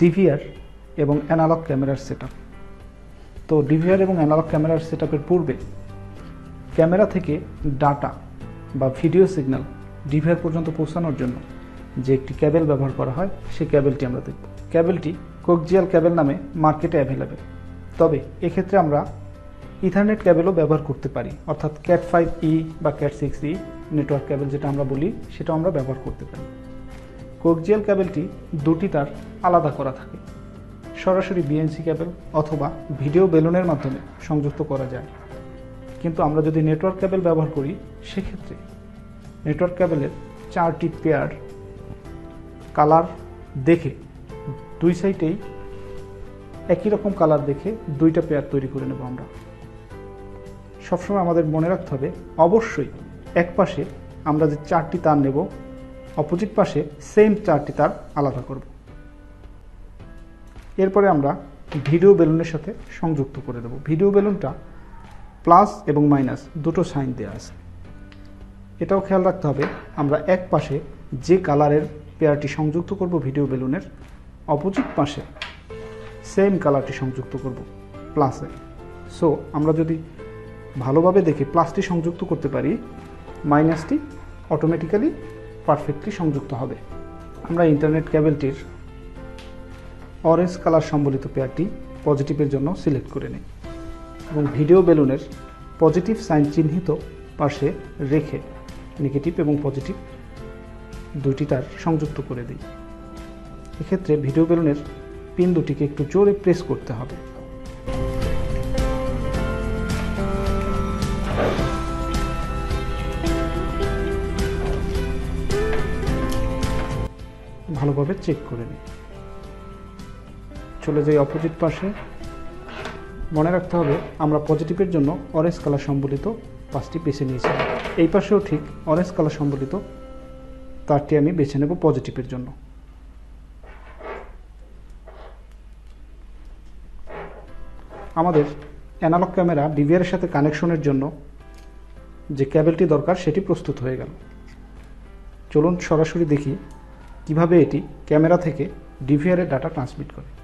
DVR এবং analogue ক্যামেরার set তো ডিভিআর এবং অ্যানালগ ক্যামেরার সেট পূর্বে ক্যামেরা থেকে ডাটা বা ভিডিও সিগন্যাল ডিভিআর পর্যন্ত পৌঁছানোর জন্য যে একটি ক্যাবেল ব্যবহার করা হয়, সেই ক্যাবেলটি আমরা দেখব। ক্যাবেলটি কোকজিয়াল ক্যাবেল নামে মার্কেটে অ্যাভেলেবেল তবে এক্ষেত্রে আমরা ইথারনেট ক্যাবেলও ব্যবহার করতে পারি, অর্থাৎ ক্যাট ফাইভ ই বা cat six E network cable যেটা আমরা বলি সেটা আমরা ব্যবহার করতে পারি। কোকজিয়াল ক্যাবেলটি দুটি তার আলাদা করা থাকে। সরাসরি বিএনসি ক্যাবেল অথবা ভিডিও বেলুনের মাধ্যমে সংযুক্ত করা যায়। কিন্তু আমরা যদি নেটওয়ার্ক ক্যাবেল ব্যবহার করি, সেক্ষেত্রে নেটওয়ার্ক ক্যাবেলের চারটি পেয়ার কালার দেখে দুই সাইডেই একই রকম কালার দেখে দুইটা পেয়ার তৈরি করে নেব আমরা। সবসময় আমাদের মনে রাখতে হবে, অবশ্যই এক পাশে আমরা যে চারটি তার নেব অপোজিট পাশে সেম চারটি তার আলাদা করব। এরপরে আমরা ভিডিও বেলুনের সাথে সংযুক্ত করে দেব। ভিডিও বেলুনটা প্লাস এবং মাইনাস দুটো সাইন দেওয়া আছে। এটাও খেয়াল রাখতে হবে, আমরা এক পাশে যে কালারের পেয়ারটি সংযুক্ত করব ভিডিও বেলুনের, অপোজিট পাশে সেম কালারটি সংযুক্ত করব প্লাসে সো আমরা যদি ভালোভাবে দেখে প্লাসটি সংযুক্ত করতে পারি মাইনাসটি অটোমেটিক্যালি পারফেক্টলি সংযুক্ত হবে। আমরা ইন্টারনেট ক্যাবেলটির অরেঞ্জ কালার সম্বলিত পেয়ারটি পজিটিভের জন্য সিলেক্ট করে নিই এবং ভিডিও বেলুনের পজিটিভ সাইন চিহ্নিত পাশে রেখে নেগেটিভ এবং পজিটিভ দুইটি তার সংযুক্ত করে দিই। এক্ষেত্রে ভিডিও বেলুনের পিন দুটিকে একটু জোরে প্রেস করতে হবে। ভালোভাবে চেক করে নিই। চলে যাই অপোজিট পাশে। মনে রাখতে হবে, আমরা পজিটিভের জন্য অরেঞ্জ কালার সম্বলিত পাঁচটি বেছে নিয়েছি। এই পাশেও ঠিক অরেঞ্জ কালার সম্বলিত তারটি আমি বেছে নেব পজিটিভের জন্য। আমাদের অ্যানালগ ক্যামেরা ডিভিআরের সাথে কানেকশনের জন্য যে ক্যাবেলটি দরকার, সেটি প্রস্তুত হয়ে গেল। চলুন সরাসরি দেখি কীভাবে এটি ক্যামেরা থেকে ডিভিআরে ডাটা ট্রান্সমিট করে।